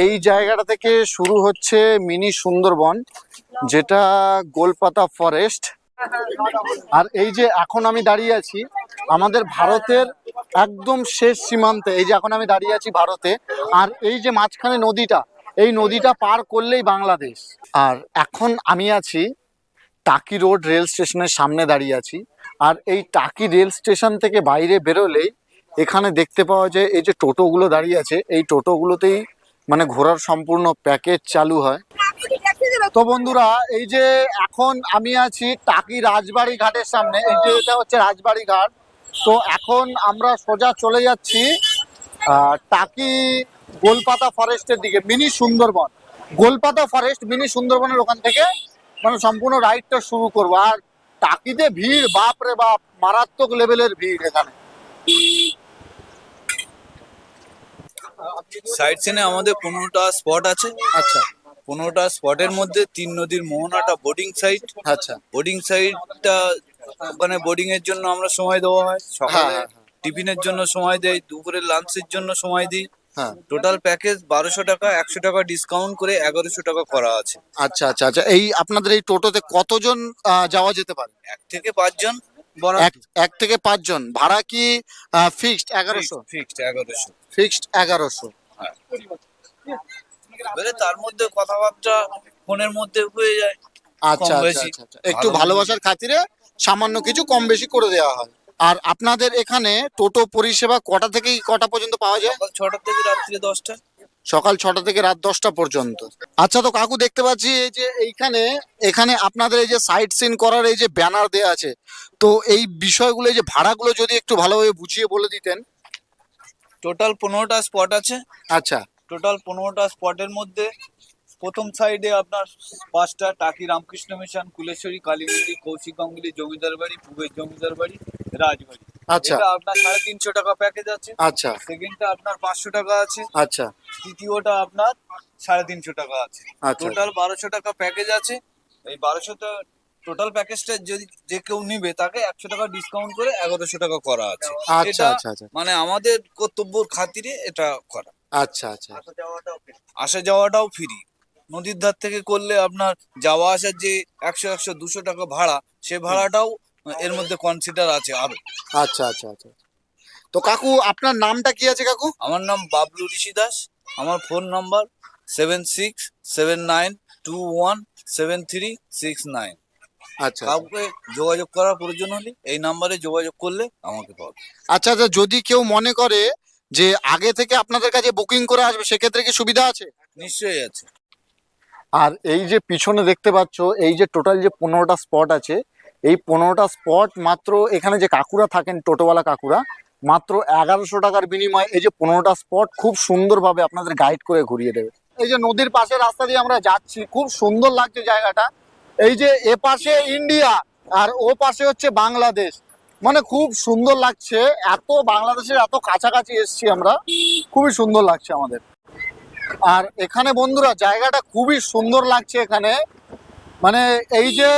এই জায়গাটা থেকে শুরু হচ্ছে মিনি সুন্দরবন, যেটা গোলপাতা ফরেস্ট আর এই যে এখন আমি দাঁড়িয়ে আছি, আমাদের ভারতের একদম শেষ সীমান্তে, এই যে এখন আমি দাঁড়িয়ে আছি ভারতে, আর এই যে মাঝখানে নদীটা, এই নদীটা পার করলেই বাংলাদেশ। আর এখন আমি আছি টাকি রোড রেল স্টেশনের সামনে দাঁড়িয়ে আছি। আর এই টাকি রেল স্টেশন থেকে বাইরে বেরোলেই এখানে দেখতে পাওয়া যায়, এই যে টোটোগুলো দাঁড়িয়ে আছে, এই টোটোগুলোতেই মানে ঘোরার সম্পূর্ণ প্যাকেজ চালু হয়। তো বন্ধুরা, এই যে এখন আমি আছি টাকি রাজবাড়ি ঘাটের সামনে, এই যে এটা হচ্ছে রাজবাড়ি ঘাট। তো এখন আমরা সোজা চলে যাচ্ছি টাকি গোলপাতা ফরেস্টের দিকে, মিনি সুন্দরবন। গোলপাতা ফরেস্ট মিনি সুন্দরবনের ওখান থেকে মানে সম্পূর্ণ রাইডটা শুরু করব। আর টাকিতে ভিড় বাপ রে বাপ, মারাত্মক লেভেলের ভিড় এখানে। সাইড সিনে আমাদের পনেরোটা স্পট আছে। আচ্ছা। পনেরোটা স্পটের মধ্যে তিন নদীর মোহনাটা বোর্ডিং সাইট আচ্ছা। বোর্ডিং সাইটটা মানে বোর্ডিং এর জন্য আমরা সময় দেওয়া হয়। সকালে হ্যাঁ, হ্যাঁ। টিফিনের জন্য সময় দেয় দুপুরে লাঞ্চের জন্য সময় দিই। হ্যাঁ। টোটাল প্যাকেজ বারোশো টাকা একশো টাকা ডিসকাউন্ট করে এগারোশো টাকা করা আছে। আচ্ছা আচ্ছা আচ্ছা। এই আপনাদের এই টোটোতে কতজন যাওয়া যেতে পারে? এক থেকে পাঁচজন এক থেকে পাঁচজন। ভাড়া কি ফিক্সড এগারোশো? ফিক্সড এগারোশো। ফিক্সড এগারোশো। এবারে তার মধ্যে কথাবার্তা ফোনের মধ্যে হয়ে যায় আচ্ছা আচ্ছা আচ্ছা, আচ্ছা। একটু ভালোবাসার খাতিরে সামান্য কিছু কম বেশি করে দেওয়া হয়। আর আপনাদের এখানে টোটো পরিষেবা কটা থেকে কটা পর্যন্ত পাওয়া যায়? সকাল ছটা থেকে রাত্রি দশটা। সকাল ছটা থেকে রাত দশটা পর্যন্ত। আচ্ছা তো কাকু দেখতে পাচ্ছি এই যে এইখানে এখানে আপনাদের এই যে সাইট সিন করার এই যে ব্যানার দেওয়া আছে তো এই বিষয়গুলো এই যে ভাড়াগুলো যদি একটু ভালোভাবে বুঝিয়ে বলে দিতেন। টোটাল পনেরোটা স্পট আছে। আচ্ছা। টোটাল পনেরোটা স্পটের মধ্যে প্রথম সাইডে আপনার পাঁচটা টাকি রামকৃষ্ণ মিশন কুলেশ্বরী কালী মন্দির কৌশিক গাঙ্গুলি জমিদার বাড়ি পুবের জমিদার বাড়ি রাজবাড়ি। আচ্ছা। এটা আপনার সাড়ে তিনশো টাকা প্যাকেজ আছে। আচ্ছা। সেকেন্ডটা আপনার পাঁচশো টাকা আছে। আচ্ছা। তৃতীয়টা আপনার সাড়ে তিনশো টাকা আছে। আচ্ছা। টোটাল বারোশো টাকা প্যাকেজ আছে। এই বারোশোটা টোটাল প্যাকেজটা যদি যে কেউ নিবে তাকে একশো টাকা ডিসকাউন্ট করে এগারোশো টাকা করা আছে। আচ্ছা আচ্ছা আচ্ছা। মানে আমাদের কর্তব্যর খাতিরে এটা করা। আচ্ছা আচ্ছা আসা যাওয়াটাও ফ্রি নদীর ধার থেকে করলে আপনার যাওয়া আসার যে একশো একশো দুশো টাকা ভাড়া সে ভাড়াটাও এর মধ্যে কনসিডার আছে আরও। আচ্ছা আচ্ছা আচ্ছা তো কাকু আপনার নামটা কি আছে কাকু? আমার নাম বাবলু ঋষি দাস। আমার phone number seven six seven nine two one seven three six nine আচ্ছা কাউকে যোগাযোগ করার প্রয়োজন হলে এই নাম্বারে যোগাযোগ করলে আমাকে পাবে আচ্ছা আচ্ছা যদি কেউ মনে করে যে আগে থেকে আপনাদের কাছে বুকিং করে আসবে সেক্ষেত্রে কি সুবিধা আছে? নিশ্চয়ই আছে। আর এই যে পিছনে দেখতে পাচ্ছ এই যে টোটাল যে পনেরোটা স্পট আছে এই পনেরোটা স্পট মাত্র এখানে যে কাকুরা থাকেন টোটোওয়ালা কাকুরা মাত্র এগারোশো টাকার বিনিময়ে এই যে পনেরোটা স্পট খুব সুন্দরভাবে আপনাদের গাইড করে ঘুরিয়ে দেবে। এই যে নদীর পাশে রাস্তা দিয়ে আমরা যাচ্ছি খুব সুন্দর লাগছে জায়গাটা। এই যে এ পাশে ইন্ডিয়া আর ও পাশে হচ্ছে বাংলাদেশ। মানে খুব সুন্দর লাগছে, এত বাংলাদেশের এত কাছাকাছি এসছি আমরা, খুবই সুন্দর লাগছে আমাদের। আর এখানে বন্ধুরা, জায়গাটা খুবই সুন্দর লাগছে এখানে। মানে এই যে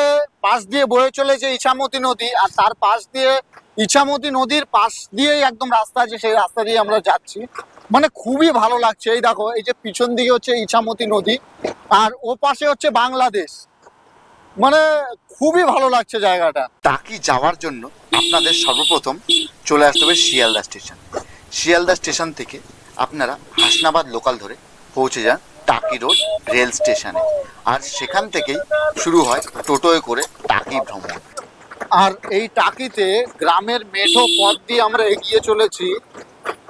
পাশ দিয়ে বয়ে চলেছে ইছামতি নদী, আর তার পাশ দিয়ে ইছামতি নদীর পাশ দিয়েই একদম রাস্তা আছে, সেই রাস্তা দিয়ে আমরা যাচ্ছি। মানে খুবই ভালো লাগছে। এই দেখো, এই যে পিছন দিকে হচ্ছে ইছামতি নদী, আর ও পাশে হচ্ছে বাংলাদেশ। মানে খুবই ভালো লাগছে জায়গাটা। টাকি যাওয়ার জন্য আপনাদের সর্বপ্রথম চলে আসতে হবে শিয়ালদা স্টেশন। শিয়ালদা স্টেশন থেকে আপনারা হাসনাবাদ লোকাল ধরে পৌঁছে যান টাকি রোড রেল স্টেশনে। আর সেখান থেকেই শুরু হয় টোটোয় করে টাকি ভ্রমণ। আর এই টাকিতে গ্রামের মেঠো পথ দিয়ে আমরা এগিয়ে চলেছি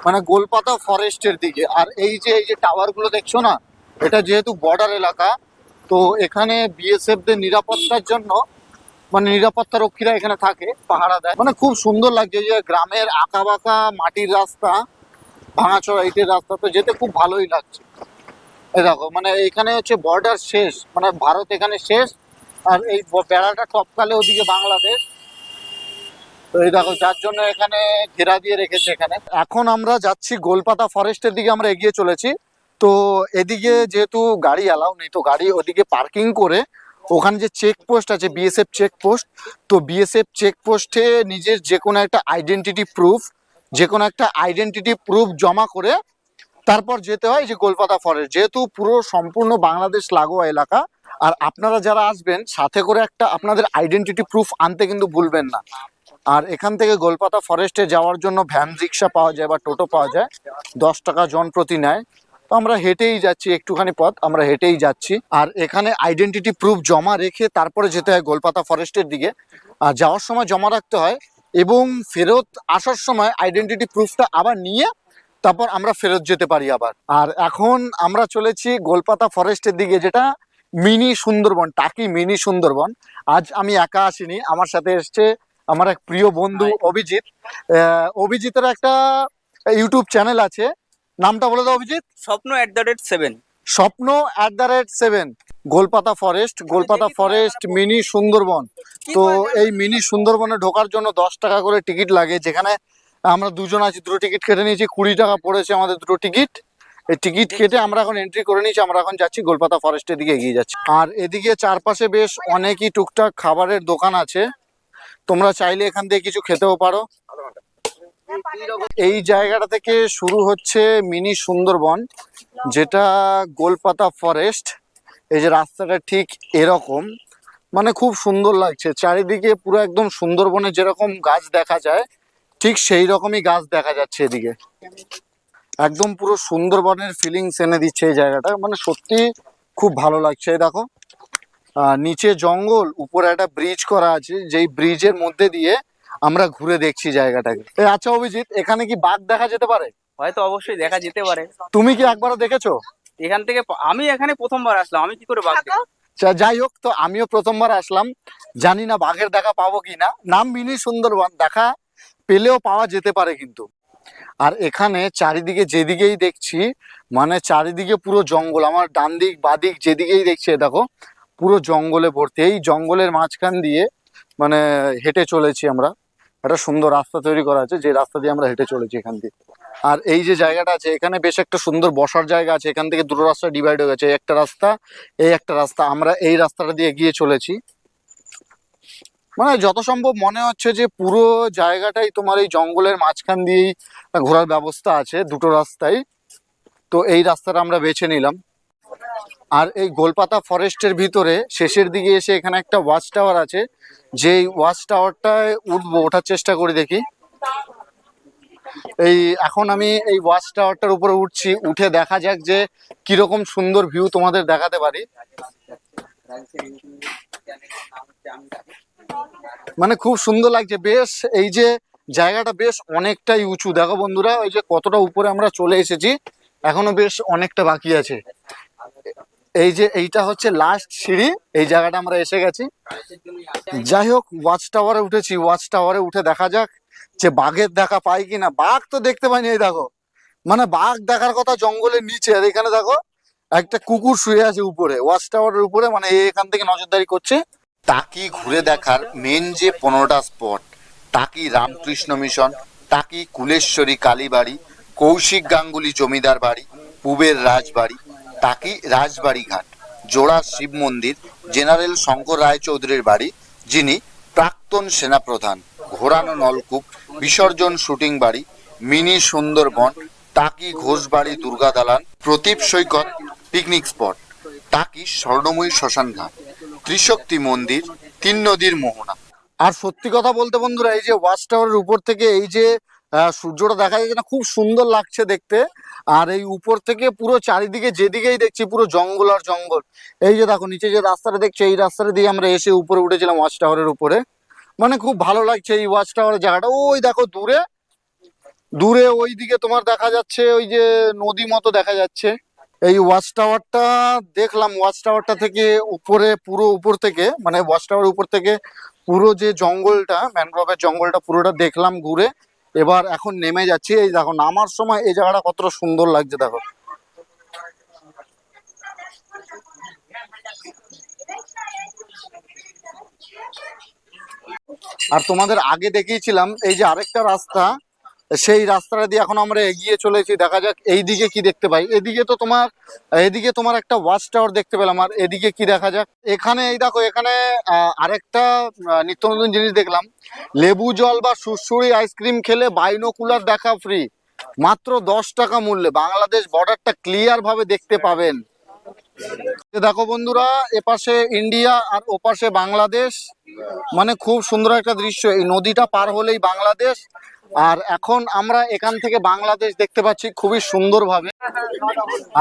মানে গোলপাতা ফরেস্টের দিকে। আর এই যে এই যে টাওয়ারগুলো দেখছ না এটা যেহেতু বর্ডার এলাকা তো এখানে বিএসএফদের নিরাপত্তার জন্য মানে নিরাপত্তা রক্ষীরা এখানে থাকে, পাহারা দেয়। মানে খুব সুন্দর লাগছে যে গ্রামের আঁকা বাঁকা মাটির রাস্তা, ভাঙাচোরা ইটের রাস্তা, তো যেতে খুব ভালোই লাগছে। দেখো মানে এখানে হচ্ছে বর্ডার শেষ মানে ভারত এখানে শেষ, আর এই বেড়াটা টপকালে ওদিকে বাংলাদেশ। তো এই দেখো, যার জন্য এখানে ঘেরা দিয়ে রেখেছে এখানে। এখন আমরা যাচ্ছি গোলপাতা ফরেস্টের দিকে, আমরা এগিয়ে চলেছি। তো এদিকে যেহেতু গাড়ি অ্যালাউ নেই, তো গাড়ি ওদিকে পার্কিং করে ওখানে যে চেক পোস্ট আছে বিএসএফ চেক পোস্ট তো বিএসএফ চেক পোস্টে নিজের যে কোনো একটা আইডেন্টিটি প্রুফ যে কোনো একটা আইডেন্টিটি প্রুফ জমা করে তারপর যেতে হয় যে গোলপাতা ফরেস্ট যেহেতু পুরো সম্পূর্ণ বাংলাদেশ লাগোয়া এলাকা, আর আপনারা যারা আসবেন, সাথে করে একটা আপনাদের আইডেন্টিটি প্রুফ আনতে কিন্তু ভুলবেন না। আর এখান থেকে গোলপাতা ফরেস্টে যাওয়ার জন্য ভ্যান রিক্সা পাওয়া যায় বা টোটো পাওয়া যায়, দশ টাকা জন প্রতি নেয়। তো আমরা হেঁটেই যাচ্ছি একটুখানি পথ আমরা হেঁটেই যাচ্ছি। আর এখানে আইডেন্টিটি প্রুফ জমা রেখে তারপরে যেতে হয় গোলপাতা ফরেস্টের দিকে। আর যাওয়ার সময় জমা রাখতে হয় এবং ফেরত আসার সময় আইডেন্টিটি প্রুফটা আবার নিয়ে তারপর আমরা ফেরত যেতে পারি আবার। আর এখন আমরা চলেছি গোলপাতা ফরেস্টের দিকে যেটা মিনি সুন্দরবন টাকি মিনি সুন্দরবন। আজ আমি একা আসিনি আমার সাথে এসছে আমার এক প্রিয় বন্ধু অভিজিৎ। অভিজিতের একটা ইউটিউব চ্যানেল আছে নামটা বলে দাও Abhijit. Swapna at the rate seven Swapna at the rate seven গোলপাতা forest গোলপাতা forest mini Sundarban. তো এই মিনি সুন্দরবনে ঢোকার জন্য দশ টাকা করে টিকিট লাগে। যেখানে আমরা দুজন আছি দুটো টিকিট কেটে নিয়েছি কুড়ি টাকা পড়েছে আমাদের দুটো টিকিট এই টিকিট কেটে আমরা এখন এন্ট্রি করে নিয়েছি আমরা এখন যাচ্ছি গোলপাতা ফরেস্টের দিকে এগিয়ে যাচ্ছি। আর এদিকে চারপাশে বেশ অনেকই টুকটাক খাবারের দোকান আছে। তোমরা চাইলে এখান থেকে কিছু খেতেও পারো। এই জায়গাটা থেকে শুরু হচ্ছে মিনি সুন্দরবন, যেটা গোলপাতা ফরেস্ট এই যে রাস্তাটা ঠিক এরকম। মানে খুব সুন্দর লাগছে। চারিদিকে পুরো একদম সুন্দরবনে যেরকম গাছ দেখা যায়, ঠিক সেই রকমই গাছ দেখা যাচ্ছে এদিকে। একদম পুরো সুন্দরবনের ফিলিংস এনে দিচ্ছে এই জায়গাটা। মানে সত্যি খুব ভালো লাগছে। দেখো নিচে জঙ্গল, উপরে একটা ব্রিজ করা আছে। যেই ব্রিজের মধ্যে দিয়ে আমরা ঘুরে দেখছি জায়গাটাকে। আচ্ছা অভিজিৎ এখানে কি বাঘ দেখা যেতে পারে? হয়তো অবশ্যই দেখা যেতে পারে। তুমি কি একবারও দেখেছ? এখান থেকে আমি এখানে প্রথমবার আসলাম আমি কি করে বাঘ যাই হোক তো আমিও প্রথমবার আসলাম। জানি না বাঘের দেখা পাবো কি না। নাম মিনি সুন্দরবন দেখা পেলেও পাওয়া যেতে পারে কিন্তু। আর এখানে চারিদিকে যেদিকেই দেখছি মানে চারিদিকে পুরো জঙ্গল আমার ডান দিক বাদিক যেদিকেই দেখছি দেখো পুরো জঙ্গলে ভর্তি। এই জঙ্গলের মাঝখান দিয়ে মানে হেঁটে চলেছি আমরা। একটা সুন্দর রাস্তা তৈরি করা আছে, যে রাস্তা দিয়ে আমরা হেঁটে চলেছি এখান দিয়ে। আর এই যে জায়গাটা আছে, এখানে বেশ একটা সুন্দর বসার জায়গা আছে। এখান থেকে দুটো রাস্তা ডিভাইড হয়ে গেছে, একটা রাস্তা, এই একটা রাস্তা। আমরা এই রাস্তাটা দিয়ে গিয়ে চলেছি। মানে যত সম্ভব মনে হচ্ছে যে পুরো জায়গাটাই তোমার এই জঙ্গলের মাঝখান দিয়েই ঘোরার ব্যবস্থা আছে, দুটো রাস্তায় তো এই রাস্তাটা আমরা বেছে নিলাম। আর এই গোলপাতা ফরেস্টের ভিতরে শেষের দিকে এসে এখানে একটা ওয়াচ টাওয়ার আছে। যেই ওয়াচ টাওয়ারটায় উঠবো, ওঠার চেষ্টা করি দেখি। এই এখন আমি এই ওয়াচ টাওয়ারটার উপরে উঠছি, উঠে দেখা যাক যে কীরকম সুন্দর ভিউ তোমাদের দেখাতে পারি। মানে খুব সুন্দর লাগছে, বেশ এই যে জায়গাটা বেশ অনেকটাই উঁচু। দেখো বন্ধুরা, ওই যে কতটা উপরে আমরা চলে এসেছি, এখনও বেশ অনেকটা বাকি আছে। এই যে এইটা হচ্ছে লাস্ট সিঁড়ি, এই জায়গাটা আমরা এসে গেছি। যাই হোক ওয়াচ টাওয়ারে উঠেছি। ওয়াচ টাওয়ারে উঠে দেখা যাক যে বাঘের দেখা পাই কিনা। বাঘ তো দেখতে পাইনি, এই দেখো। মানে বাঘ দেখার কথা জঙ্গলের নিচে, আর এখানে দেখো, একটা কুকুর শুয়ে আছে উপরে। ওয়াচ টাওয়ারের উপরে মানে এখান থেকে নজরদারি করছে। তাকি ঘুরে দেখার মেন যে পনেরোটা স্পট তাকি রামকৃষ্ণ মিশন তাকি কুলেশ্বরী কালীবাড়ি, কৌশিক গাঙ্গুলি জমিদার বাড়ি, পুবের রাজবাড়ি টাকি রাজবাড়ি ঘাট জোড়া শিব মন্দির, জেনারেল শঙ্কর রায়চৌধুরীর বাড়ি, যিনি প্রাক্তন সেনাপ্রধান, ঘোরানো নলকূপ, বিসর্জন শুটিং বাড়ি, মিনি সুন্দরবন, টাকি ঘোষবাড়ি দুর্গা দালান, প্রতীপ সৈকত, পিকনিক স্পট, টাকি স্বর্ণময়ী শ্মশান ঘাট, ত্রিশক্তি মন্দির, তিন নদীর মোহনা। আর সত্যি কথা বলতে বন্ধুরা, এই যে ওয়াচ টাওয়ারের উপর থেকে এই যে সূর্যটা দেখা যাচ্ছে না, খুব সুন্দর লাগছে দেখতে। আর এই উপর থেকে পুরো চারিদিকে যেদিকেই দেখছি পুরো জঙ্গল আর জঙ্গল। এই যে দেখো, নিচে যে রাস্তাটা দেখছি, এই রাস্তাটা দিয়ে আমরা এসে উপরে উঠেছিলাম ওয়াচ টাওয়ারের উপরে। মানে খুব ভালো লাগছে এই ওয়াচ টাওয়ারের জায়গাটা। ওই দেখো, দূরে দূরে ওই দিকে তোমার দেখা যাচ্ছে, ওই যে নদী মতো দেখা যাচ্ছে। এই ওয়াচ টাওয়ারটা দেখলাম ওয়াচ টাওয়ারটা থেকে উপরে, পুরো উপর থেকে মানে ওয়াচ টাওয়ার উপর থেকে পুরো যে জঙ্গলটা ম্যানগ্রোভের জঙ্গলটা পুরোটা দেখলাম ঘুরে। এবার এখন নেমে যাচ্ছি, এই দেখো, নামার সময় এই জায়গাটা কত সুন্দর লাগছে, দেখো। আর তোমাদের আগে দেখিয়েছিলাম, এই যে আরেকটা রাস্তা সেই রাস্তাটা দিয়ে এখন আমরা এগিয়ে চলেছি দেখা যাক এই দিকে কি দেখতে পাই। এদিকে তো তোমার, এদিকে তোমার একটা ওয়াচ টাওয়ার দেখতে পেলাম, আর এদিকে কি দেখা যাক? এখানে এই দেখো, এখানে আরেকটা নিত্য নতুন জিনিস দেখলাম। লেবু জল বা সুরসুরি আইসক্রিম খেলে বাইনোকুলার দেখা ফ্রি মাত্র দশ টাকা মূল্যে। বাংলাদেশ বর্ডারটা ক্লিয়ার ভাবে দেখতে পাবেন। দেখো বন্ধুরা, এপাশে ইন্ডিয়া আর ওপাশে বাংলাদেশ। মানে খুব সুন্দর একটা দৃশ্য। এই নদীটা পার হলেই বাংলাদেশ। আর এখন আমরা এখান থেকে বাংলাদেশ দেখতে পাচ্ছি খুবই সুন্দরভাবে।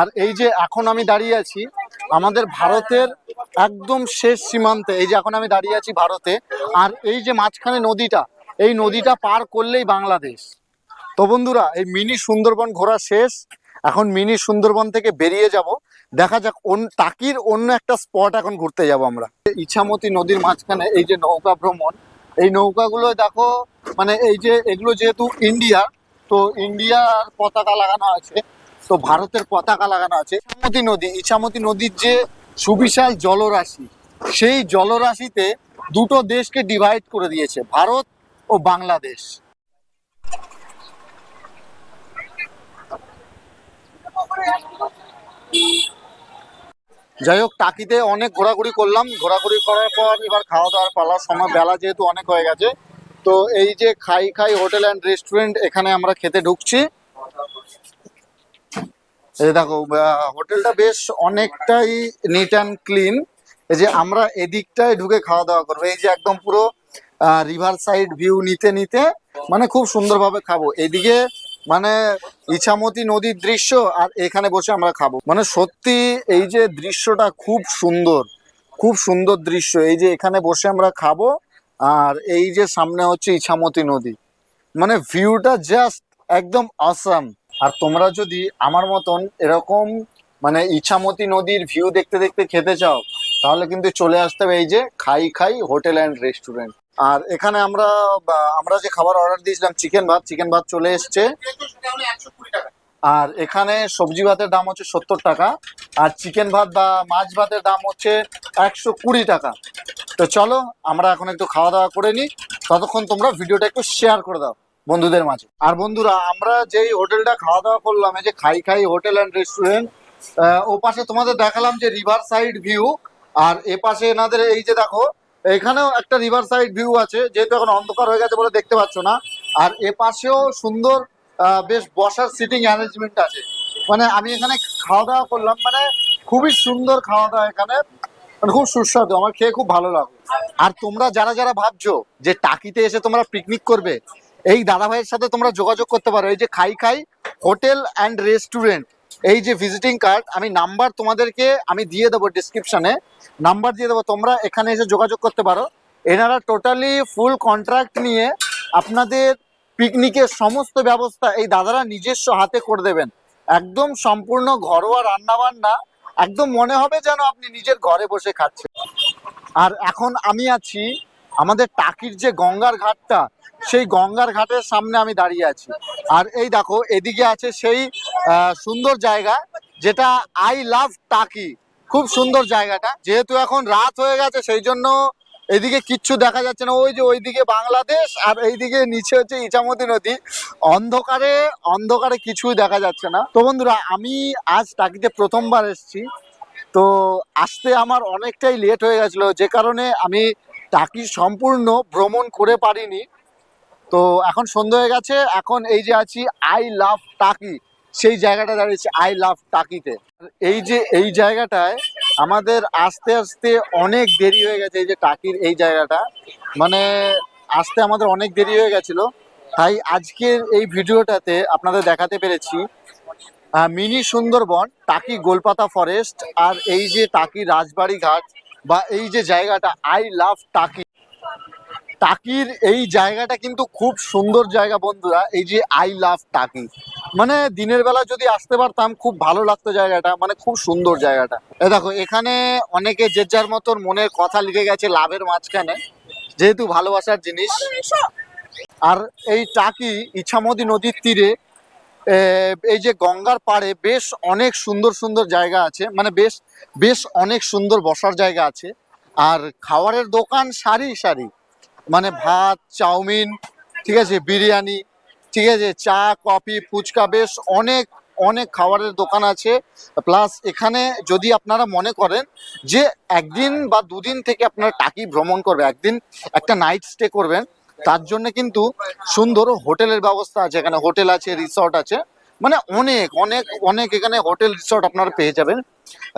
আর এই যে এখন আমি দাঁড়িয়ে আছি, আমাদের ভারতের একদম শেষ সীমান্তে, এই যে এখন আমি দাঁড়িয়ে আছি ভারতে, আর এই যে মাঝখানে নদীটা, এই নদীটা পার করলেই বাংলাদেশ। তো বন্ধুরা, এই মিনি সুন্দরবন ঘোরা শেষ। এখন মিনি সুন্দরবন থেকে বেরিয়ে যাব। দেখা যাক টাকির অন্য একটা স্পট এখন ঘুরতে যাব আমরা। ইছামতি নদীর মাঝখানে এই যে নৌকা ভ্রমণ, এই নৌকাগুলো দেখো মানে এই যে এগুলো যেহেতু ইন্ডিয়া তো ইন্ডিয়ার পতাকা লাগানো আছে, তো ভারতের পতাকা লাগানো আছে। ইছামতি নদী, ইছামতি নদীর যে সুবিশাল জলরাশি, সেই জলরাশিতে দুটো দেশকে ডিভাইড করে দিয়েছে, ভারত ও বাংলাদেশ। যাই হোক, টাকিতে অনেক ঘোরাঘুরি করলাম। ঘোরাঘুরি করার পর এবার খাওয়া দাওয়ার পালা, সময় বেলা যেহেতু অনেক হয়ে গেছে তো এই যে খাই খাই হোটেল অ্যান্ড রেস্টুরেন্ট, এখানে আমরা খেতে ঢুকছি। এই দেখো হোটেলটা বেশ অনেকটাই নিট অ্যান্ড ক্লিন এই যে আমরা এদিকটায় ঢুকে খাওয়া দাওয়া করব। এই যে একদম পুরো রিভার সাইড ভিউ নিতে নিতে মানে খুব সুন্দরভাবে খাব। এদিকে মানে ইছামতি নদীর দৃশ্য আর এখানে বসে আমরা খাব। মানে সত্যি এই যে দৃশ্যটা খুব সুন্দর খুব সুন্দর দৃশ্য। এই যে এখানে বসে আমরা খাব আর এই যে সামনে হচ্ছে ইছামতি নদী মানে ভিউটা জাস্ট একদম আসাম আর তোমরা যদি আমার মতন এরকম মানে ইছামতি নদীর ভিউ দেখতে দেখতে খেতে চাও, তাহলে কিন্তু চলে আসতে হবে এই যে খাই খাই হোটেল অ্যান্ড রেস্টুরেন্ট। আর এখানে আমরা আমরা যে খাবার অর্ডার দিয়েছিলাম চিকেন ভাত চিকেন ভাত চলে এসছে। আর এখানে সবজি ভাতের দাম হচ্ছে সত্তর টাকা, আর চিকেন ভাত বা মাছ ভাতের দাম হচ্ছে একশো কুড়ি টাকা। তো চলো, আমরা এখন একটু খাওয়া দাওয়া করে নিই। ততক্ষণ তোমরা ভিডিওটা একটু শেয়ার করে দাও বন্ধুদের মাঝে। আর বন্ধুরা, আমরা যেই হোটেলটা খাওয়া দাওয়া করলাম, এই যে খাই খাই হোটেল অ্যান্ড রেস্টুরেন্ট ও পাশে তোমাদের দেখালাম যে রিভার সাইড ভিউ আর এ পাশে এনাদের এই যে দেখো, এখানেও একটা রিভার সাইড ভিউ আছে, যেহেতু এখন অন্ধকার হয়ে গেছে বলে দেখতে পাচ্ছ না। আর এ পাশেও সুন্দর বেশ বসার সিটিং অ্যারেঞ্জমেন্ট আছে। মানে আমি এখানে খাওয়া দাওয়া করলাম মানে খুবই সুন্দর খাওয়া দাওয়া এখানে। মানে খুব সুস্বাদু, আমার খেয়ে খুব ভালো লাগল। আর তোমরা যারা যারা ভাবছ যে টাকিতে এসে তোমরা পিকনিক করবে, এই দাদা ভাইয়ের সাথে তোমরা যোগাযোগ করতে পারো। এই যে খাই খাই, হোটেল অ্যান্ড রেস্টুরেন্ট এই যে ভিজিটিং কার্ড আমি নাম্বার তোমাদেরকে আমি দিয়ে দেবো ডিসক্রিপশনে নাম্বার দিয়ে দেবো, তোমরা এখানে এসে যোগাযোগ করতে পারো। এনারা টোটালি ফুল কন্ট্রাক্ট নিয়ে আপনাদের পিকনিকের সমস্ত ব্যবস্থা এই দাদারা নিজস্ব হাতে করে দেবেন। একদম সম্পূর্ণ ঘরোয়া রান্না বান্না একদম মনে হবে যেন আপনি নিজের ঘরে বসে খাচ্ছেন। আর এখন আমি আছি আমাদের টাকির যে গঙ্গার ঘাটটা, সেই গঙ্গার ঘাটের সামনে আমি দাঁড়িয়ে আছি। আর এই দেখো, এদিকে আছে সেই সুন্দর জায়গা যেটা আই লাভ টাকি। খুব সুন্দর জায়গাটা। যেহেতু এখন রাত হয়ে গেছে, সেই জন্য এদিকে কিচ্ছু দেখা যাচ্ছে না। ওই যে ওইদিকে বাংলাদেশ আর এইদিকে নিচে হচ্ছে ইচামতি নদী। অন্ধকারে অন্ধকারে কিছুই দেখা যাচ্ছে না। তো বন্ধুরা, আমি আজ টাকিতে প্রথমবার এসেছি। তো আসতে আমার অনেকটাই লেট হয়ে গেছিল। যে কারণে আমি টাকি সম্পূর্ণ ভ্রমণ করে পারিনি। তো এখন সন্ধ্যা হয়ে গেছে। এখন এই যে আছি আই লাভ টাকি। সেই জায়গাটা দাঁড়িয়েছে আই লাভ টাকিতে। এই যে এই জায়গাটায় আমাদের আস্তে আস্তে অনেক দেরি হয়ে গেছে এই যে টাকির এই জায়গাটা। মানে আসতে আমাদের অনেক দেরি হয়ে গেছিল। তাই আজকের এই ভিডিওটাতে আপনাদের দেখাতে পেরেছি মিনি সুন্দরবন, টাকি গোলপাতা ফরেস্ট আর এই যে টাকি রাজবাড়ি ঘাট বা এই যে জায়গাটা আই লাভ টাকি। টাকির এই জায়গাটা কিন্তু খুব সুন্দর জায়গা বন্ধুরা এই যে আই লাভ টাকি মানে দিনের বেলা যদি আসতে পারতাম খুব ভালো লাগতো জায়গাটা মানে খুব সুন্দর জায়গাটা। এ দেখো এখানে অনেকে যে যার মতন মনের কথা লিখে গেছে লাভের মাঝখানে যেহেতু ভালোবাসার জিনিস। আর এই টাকি ইছামতি নদীর তীরে এই যে গঙ্গার পাড়ে বেশ অনেক সুন্দর সুন্দর জায়গা আছে মানে বেশ বেশ অনেক সুন্দর বসার জায়গা আছে। আর খাবারের দোকান সারি সারি। মানে ভাত, চাউমিন, ঠিক আছে, বিরিয়ানি, ঠিক আছে, চা, কফি, ফুচকা, বেশ অনেক অনেক খাবারের দোকান আছে। প্লাস এখানে যদি আপনারা মনে করেন যে একদিন বা দুদিন থেকে আপনারা টাকি ভ্রমণ করবে একদিন একটা নাইট স্টে করবেন, তার জন্য কিন্তু সুন্দর হোটেলের ব্যবস্থা আছে। এখানে হোটেল আছে রিসর্ট আছে মানে অনেক অনেক অনেক এখানে হোটেল রিসর্ট আপনারা পেয়ে যাবেন।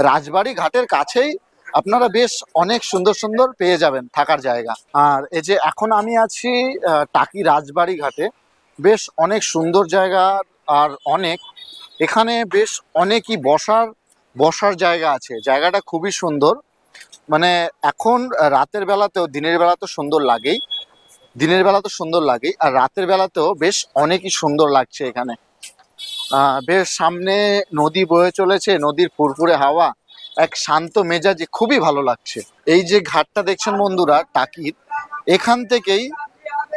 রাজবাড়ি ঘাটের কাছেই আপনারা বেশ অনেক সুন্দর সুন্দর পেয়ে যাবেন থাকার জায়গা। আর এই যে এখন আমি আছি টাকি রাজবাড়ি ঘাটে বেশ অনেক সুন্দর জায়গা আর অনেক। এখানে বেশ অনেকই বসার বসার জায়গা আছে। জায়গাটা খুবই সুন্দর। মানে এখন রাতের বেলাতেও, দিনের বেলা তো সুন্দর লাগেই। দিনের বেলা তো সুন্দর লাগেই। আর রাতের বেলাতেও বেশ অনেকই সুন্দর লাগছে এখানে। বেশ সামনে নদী বয়ে চলেছে, নদীর ফুরফুরে হাওয়া। এক শান্ত মেজাজে খুবই ভালো লাগছে। এই যে ঘাটটা দেখছেন বন্ধুরা, টাকির, এখান থেকেই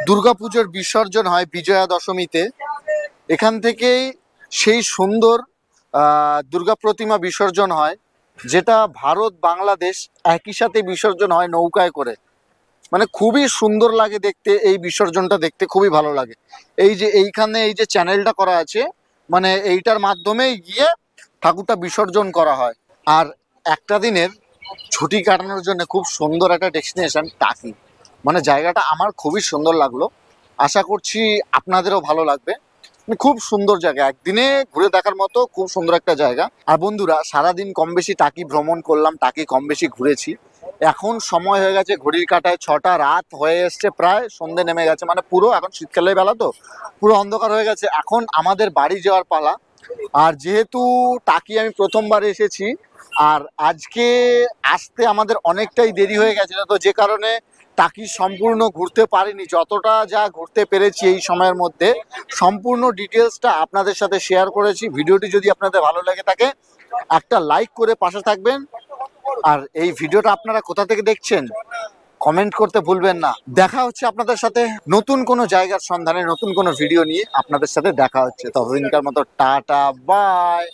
দুর্গাপুজোর বিসর্জন হয় বিজয়া দশমীতে। এখান থেকেই সেই সুন্দর দুর্গা প্রতিমা বিসর্জন হয়, যেটা ভারত, বাংলাদেশ একই সাথে বিসর্জন হয় নৌকায় করে। মানে খুবই সুন্দর লাগে দেখতে, এই বিসর্জনটা দেখতে খুবই ভালো লাগে। এই যে এইখানে এই যে চ্যানেলটা করা আছে মানে এইটার মাধ্যমেই গিয়ে ঠাকুরটা বিসর্জন করা হয়। আর একটা দিনের ছুটি কাটানোর জন্য খুব সুন্দর একটা ডেস্টিনেশন টাকি। মানে জায়গাটা আমার খুবই সুন্দর লাগল। আশা করছি আপনাদেরও ভালো লাগবে। মানে খুব সুন্দর জায়গা। একদিনে ঘুরে দেখার মতো খুব সুন্দর একটা জায়গা। আর বন্ধুরা, সারাদিন কম বেশি টাকি ভ্রমণ করলাম, টাকি কম বেশি ঘুরেছি। এখন সময় হয়ে গেছে, ঘড়ির কাটায় ছটা, রাত হয়ে এসছে প্রায়, সন্ধে নেমে গেছে। মানে পুরো এখন শীতকালের বেলা তো, পুরো অন্ধকার হয়ে গেছে। এখন আমাদের বাড়ি যাওয়ার পালা। আর যেহেতু টাকি আমি প্রথমবার এসেছি আর আজকে আসতে আমাদের অনেকটাই দেরি হয়ে গেছে তো যে কারণে টাকি সম্পূর্ণ ঘুরতে পারিনি। যতটা যা ঘুরতে পেরেছি এই সময়ের মধ্যে, সম্পূর্ণ ডিটেলসটা আপনাদের সাথে শেয়ার করেছি। ভিডিওটি যদি আপনাদের ভালো লেগে থাকে, একটা লাইক করে পাশে থাকবেন। আর এই ভিডিওটা আপনারা কোথা থেকে দেখছেন, কমেন্ট করতে ভুলবেন না। দেখা হচ্ছে আপনাদের সাথে নতুন কোনো জায়গার সন্ধানে, নতুন কোনো ভিডিও নিয়ে আপনাদের সাথে দেখা হচ্ছে। ততদিনকার মতো টাটা, বাই!